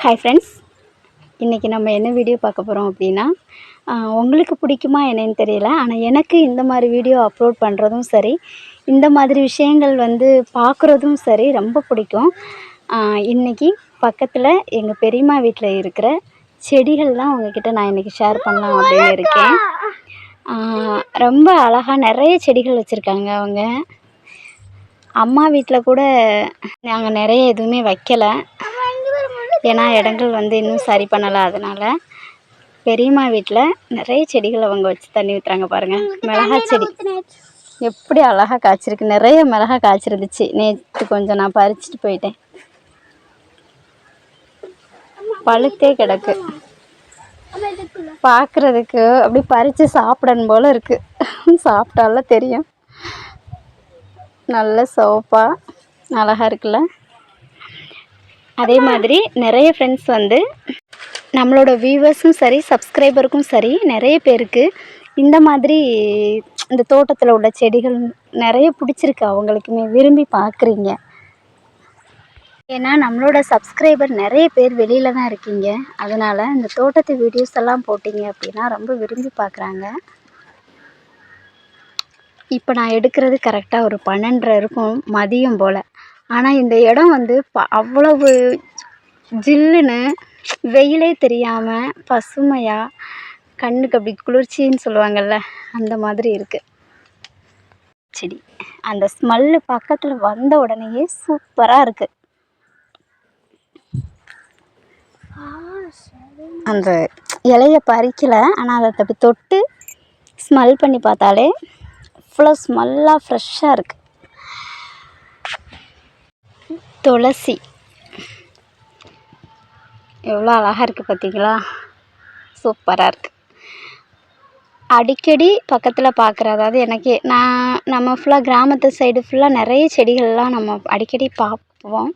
Hi friends இன்றைக்கி நம்ம என்ன வீடியோ பார்க்க போகிறோம் அப்படின்னா உங்களுக்கு பிடிக்குமா என்னன்னு தெரியல. ஆனால் எனக்கு இந்த மாதிரி வீடியோ அப்லோட் பண்ணுறதும் சரி இந்த மாதிரி விஷயங்கள் வந்து பார்க்குறதும் சரி ரொம்ப பிடிக்கும். ஆஹ், இன்னைக்கு பக்கத்தில் எங்கள் பெரியம்மா வீட்டில் இருக்கிற செடிகள்லாம் உங்ககிட்ட நான் இன்றைக்கி ஷேர் பண்ணலாம் அப்படின்னு இருக்கேன். ரொம்ப அழகாக நிறைய செடிகள் வச்சுருக்காங்க அவங்க. அம்மா வீட்டில் கூட நாங்கள் நிறைய எதுவுமே வைக்கலை. ஏன்னா இடங்கள் வந்து இன்னும் சரி பண்ணலை அதனால் பெரியம்மா வீட்டில் நிறைய செடிகள் அவங்க வச்சு தண்ணி ஊற்றுறாங்க பாருங்கள் மிளகா செடி. எப்படி அழகாக காய்ச்சிருக்கு. நிறைய மிளகா காய்ச்சிருந்துச்சு. நேற்று கொஞ்சம் நான் பறிச்சுட்டு போயிட்டேன். பழுத்தே கிடக்கு. பார்க்குறதுக்கு அப்படி பறித்து சாப்பிடணும் போல் இருக்குது சாப்பிட்டால தெரியும். நல்ல சிவப்பாக அழகாக இருக்குல்ல. அதே மாதிரி நிறைய ஃப்ரெண்ட்ஸ் வந்து நம்மளோட வியூவர்ஸும் சரி சப்ஸ்கிரைபருக்கும் சரி நிறைய பேருக்கு இந்த மாதிரி இந்த தோட்டத்தில் உள்ள செடிகள் நிறைய பிடிச்சிருக்கு. அவங்களுக்குமே விரும்பி பார்க்குறீங்க. ஏன்னா நம்மளோட சப்ஸ்கிரைபர் நிறைய பேர் வெளியில் தான் இருக்கீங்க. அதனால் இந்த தோட்டத்து வீடியோஸ் எல்லாம் போட்டிங்க அப்படின்னா ரொம்ப விரும்பி பார்க்குறாங்க. இப்போ நான் எடுக்கிறது கரெக்டாக ஒரு பன்னெண்டரை இருக்கும் மதியம் போல். ஆனால் இந்த இடம் வந்து ப அவ்வளவு ஜில்லுன்னு வெயிலே தெரியாமல் பசுமையாக கண்ணுக்கு அப்படி குளிர்ச்சின்னு சொல்லுவாங்கள்ல அந்த மாதிரி இருக்குது செடி. அந்த ஸ்மெல்லு பக்கத்தில் வந்த உடனேயே சூப்பராக இருக்குது அந்த இலைய பறிக்கலை ஆனால் அதை அப்படி தொட்டு ஸ்மெல் பண்ணி பார்த்தாலே அவ்வளோ ஸ்மெல்லாக ஃப்ரெஷ்ஷாக இருக்குது துளசி. எவ்வளோ அழகாக இருக்குது பார்த்தீங்களா? சூப்பராக இருக்குது அடிக்கடி பக்கத்தில் பார்க்குற அதாவது எனக்கே நான் நம்ம ஃபுல்லாக கிராமத்து சைடு ஃபுல்லாக நிறைய செடிகள்லாம் நம்ம அடிக்கடி பார்ப்போம்.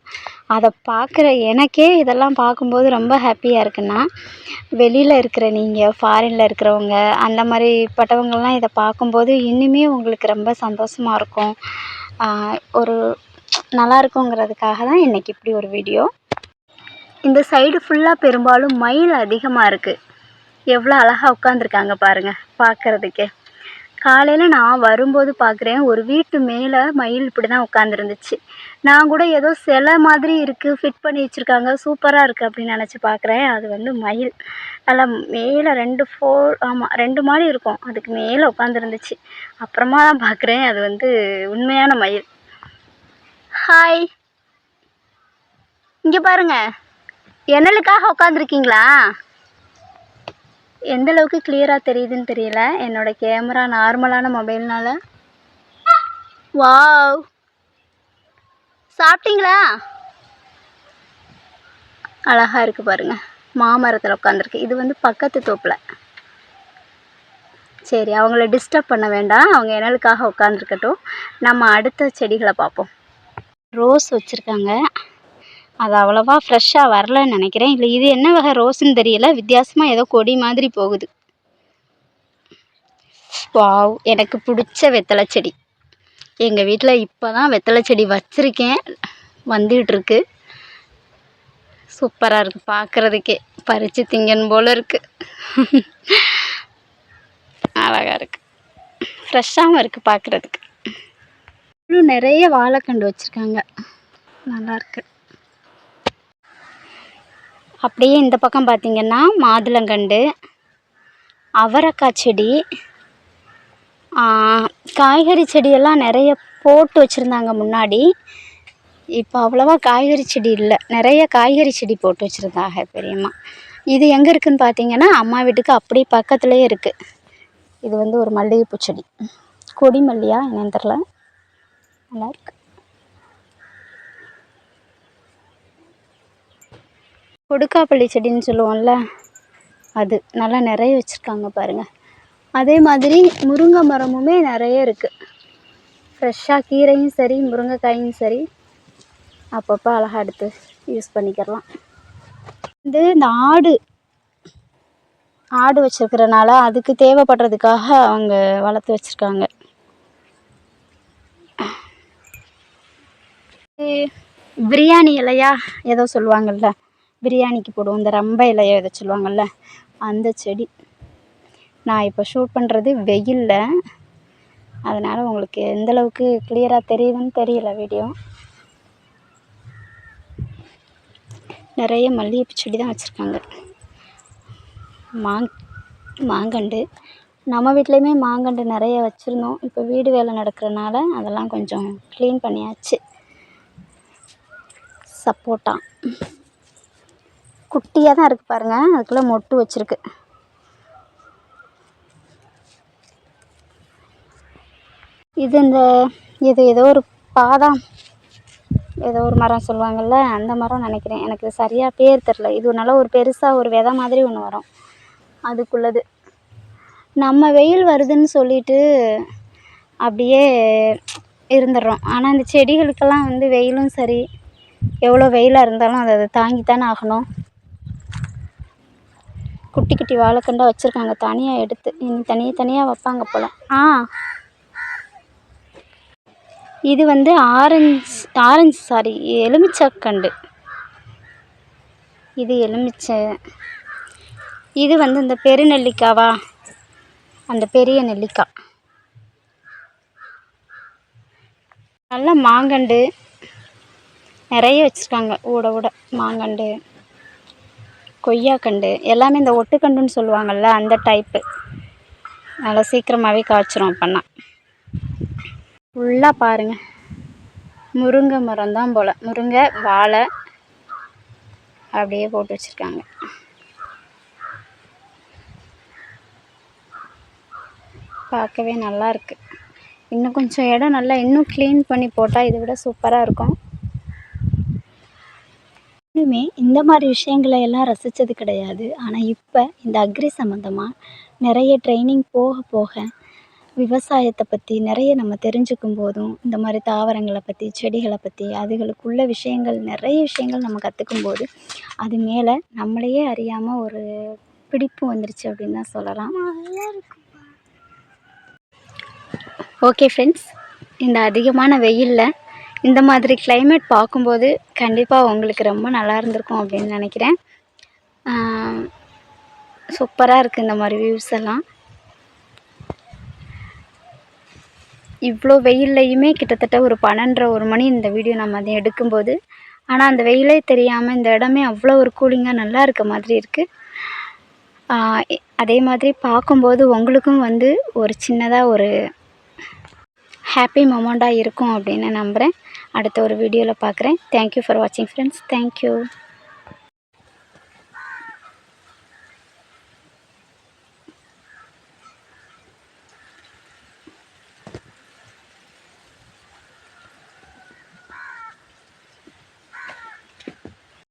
அதை பார்க்குற எனக்கே இதெல்லாம் பார்க்கும்போது ரொம்ப ஹாப்பியாக இருக்குன்னா வெளியில் இருக்கிற நீங்கள் ஃபாரினில் இருக்கிறவங்க அந்த மாதிரி பட்டவங்கள்லாம் இதை பார்க்கும்போது இன்னுமே உங்களுக்கு ரொம்ப சந்தோஷமாக இருக்கும். ஒரு நல்லா இருக்குங்கிறதுக்காக தான் இன்றைக்கி இப்படி ஒரு வீடியோ. இந்த சைடு ஃபுல்லாக பெரும்பாலும் மயில் அதிகமாக இருக்குது எவ்வளோ அழகாக உட்காந்துருக்காங்க பாருங்கள் பார்க்குறதுக்கே. காலையில் நான் வரும்போது பார்க்குறேன் ஒரு வீட்டு மேலே மயில் இப்படி தான் உட்காந்துருந்துச்சு நான் கூட ஏதோ சிலை மாதிரி இருக்குது ஃபிட் பண்ணி வச்சுருக்காங்க சூப்பராக இருக்குது அப்படின்னு நினச்சி பார்க்குறேன். அது வந்து மயில். நல்லா மேலே ரெண்டு ஃபோர் ஆமாம் ரெண்டு மாடி இருக்கும். அதுக்கு மேலே உட்காந்துருந்துச்சு அப்புறமா தான் பார்க்குறேன் அது வந்து உண்மையான மயில். ஹாய் இங்கே பாருங்க. என்னலுக்காக உட்காந்துருக்கீங்களா எந்த அளவுக்கு கிளியராக தெரியுதுன்னு தெரியல. என்னோட கேமரா நார்மலான மொபைல்னால வாவ் சாப்பிட்டீங்களா? அழகாக இருக்குது பாருங்கள் மாமரத்தில் உட்காந்துருக்கு இது வந்து பக்கத்து தோப்பில். சரி அவங்கள டிஸ்டர்ப் பண்ண வேண்டாம். அவங்க எனலுக்காக உட்காந்துருக்கட்டும் நம்ம அடுத்த செடிகளை பார்ப்போம். ரோஸ் வச்சுருக்காங்க. அது அவ்வளோவா ஃப்ரெஷ்ஷாக வரலன்னு நினைக்கிறேன். இல்லை இது என்ன வகை ரோஸுன்னு தெரியல. வித்தியாசமாக ஏதோ கொடி மாதிரி போகுது. வாவ் எனக்கு பிடிச்ச வெத்தலை செடி. எங்கள் வீட்டில் இப்போ தான் வெத்தலை செடி வச்சுருக்கேன். வந்துகிட்ருக்கு சூப்பராக இருக்குது பார்க்குறதுக்கே பறித்து திங்கன்னு போல் இருக்குது அழகாக இருக்குது ஃப்ரெஷ்ஷாகவும் இருக்குது பார்க்குறதுக்கு இன்னும் நிறைய வாழைக்கண்டு வச்சுருக்காங்க. நல்லாயிருக்கு அப்படியே இந்த பக்கம் பார்த்திங்கன்னா மாதுளங்கண்டு அவரைக்காய் செடி காய்கறி செடியெல்லாம் நிறைய போட்டு வச்சுருந்தாங்க முன்னாடி. இப்போ அவ்வளோவா காய்கறி செடி இல்லை. நிறைய காய்கறி செடி போட்டு வச்சுருந்தாங்க பெரியம்மா. இது எங்கே இருக்குதுன்னு பார்த்தீங்கன்னா அம்மா வீட்டுக்கு அப்படியே பக்கத்துலேயே இருக்குது இது வந்து ஒரு மல்லிகைப்பூ செடி. கொடி மல்லியா என்னன்னு தெரில நல்லா இருக்கு கொடுக்காப்பள்ளி செடின்னு சொல்லுவோம்ல அது நல்லா நிறைய வச்சுருக்காங்க பாருங்கள் அதே மாதிரி முருங்கை மரமுமே நிறைய இருக்குது ஃப்ரெஷ்ஷாக கீரையும் சரி முருங்கைக்காயும் சரி அப்பப்போ அழகாக எடுத்து யூஸ் பண்ணிக்கிறலாம் இது இந்த ஆடு ஆடு வச்சுருக்கிறனால அதுக்கு தேவைப்படுறதுக்காக அவங்க வளர்த்து வச்சுருக்காங்க. பிரியாணி இலையா? ஏதோ சொல்லுவாங்கள்ல பிரியாணிக்கு போடுவோம். இந்த ரம்பை இலையோ ஏதோ சொல்லுவாங்கள்ல அந்த செடி. நான் இப்போ ஷூட் பண்ணுறது வெயிலில். அதனால் உங்களுக்கு எந்தளவுக்கு கிளியராக தெரியுதுன்னு தெரியல வீடியோ நிறைய மல்லிகைப்பூ செடி தான் வச்சுருக்காங்க. மாங் மாங்கன்று நம்ம வீட்லேயுமே மாங்கன்று நிறைய வச்சுருந்தோம். இப்போ வீடு வேலை நடக்கிறனால அதெல்லாம் கொஞ்சம் க்ளீன் பண்ணியாச்சு. சப்போட்டா. குட்டியாக தான் இருக்குது பாருங்கள் அதுக்குள்ளே மொட்டு வச்சுருக்கு. இது இந்த இது ஏதோ ஒரு பாதாம். ஏதோ ஒரு மரம் சொல்லுவாங்கள்ல அந்த மரம் நினைக்கிறேன். எனக்கு சரியாக பேர் தெரில இது நல்லா ஒரு பெருசாக ஒரு விதை மாதிரி ஒன்று வரும். அதுக்குள்ளது. நம்ம வெயில் வருதுன்னு சொல்லிட்டு அப்படியே இருந்துடுறோம். ஆனால் இந்த செடிகளுக்கெல்லாம் வந்து வெயிலும் சரி எவ்வளோ வெயிலாக இருந்தாலும் அதை அதை தாங்கி தானே ஆகணும். குட்டி குட்டி வாழைக்கண்டா வச்சுருக்காங்க. தனியாக எடுத்து இனி தனியாக தனியாக வைப்பாங்க போல். ஆ. இது வந்து ஆரஞ்சு ஆரஞ்சு சாரி எலுமிச்சக்கண்டு. இது எலுமிச்சை. இது வந்து இந்த பெருநெல்லிக்காவா? அந்த பெரிய நெல்லிக்காய். நல்லா மாங்கண்டு. நிறைய வச்சுருக்காங்க. ஊட ஊட. மாங்கண்டு கொய்யாக்கண்டு எல்லாமே இந்த ஒட்டுக்கண்டுன்னு சொல்லுவாங்கள்ல அந்த டைப்பு நல்லா சீக்கிரமாகவே காய்ச்சிரும் அப்போன்னா. ஃபுல்லாக பாருங்கள் முருங்கை மரம் தான் போல். முருங்கை வாழை அப்படியே போட்டு வச்சுருக்காங்க. பார்க்கவே நல்லா இருக்குது இன்னும் கொஞ்சம் இடம் நல்லா இன்னும் க்ளீன் பண்ணி போட்டால் இதை விட சூப்பராக இருக்கும். இன்னுமே இந்த மாதிரி விஷயங்களை எல்லாம் ரசித்தது கிடையாது. ஆனால் இப்போ இந்த அக்ரி சம்மந்தமாக நிறைய ட்ரைனிங் போக போக விவசாயத்தை பற்றி நிறைய நம்ம தெரிஞ்சுக்கும் போதும் இந்த மாதிரி தாவரங்களை பற்றி செடிகளை பற்றி அதுகளுக்குள்ள விஷயங்கள் நிறைய விஷயங்கள் நம்ம கற்றுக்கும் போது அது மேலே நம்மளையே அறியாமல் ஒரு பிடிப்பு வந்துருச்சு அப்படின்னு தான் சொல்லலாம். ஓகே ஃப்ரெண்ட்ஸ் இந்த அதிகமான வெயிலில் இந்த மாதிரி கிளைமேட் பார்க்கும்போது கண்டிப்பாக உங்களுக்கு ரொம்ப நல்லா இருந்திருக்கும் அப்படின்னு நினைக்கிறேன். சூப்பராக இருக்குது இந்த மாதிரி வியூஸ் எல்லாம். இவ்வளோ வெயில்லையுமே கிட்டத்தட்ட ஒரு பன்னெண்டரை ஒரு மணி இந்த வீடியோ நம்ம அதை எடுக்கும்போது. ஆனால் அந்த வெயிலே தெரியாமல் இந்த இடமே அவ்வளோ ஒரு கூலிங்காக நல்லா இருக்க மாதிரி இருக்குது அதே மாதிரி பார்க்கும்போது உங்களுக்கும் வந்து ஒரு சின்னதாக ஒரு ஹாப்பி மொமெண்ட்டாக இருக்கும் அப்படின்னு நம்புகிறேன் அடுத்த ஒரு வீடியோவில் பார்க்குறேன் தேங்க்யூ ஃபார் வாட்சிங் ஃப்ரெண்ட்ஸ் தேங்க்யூ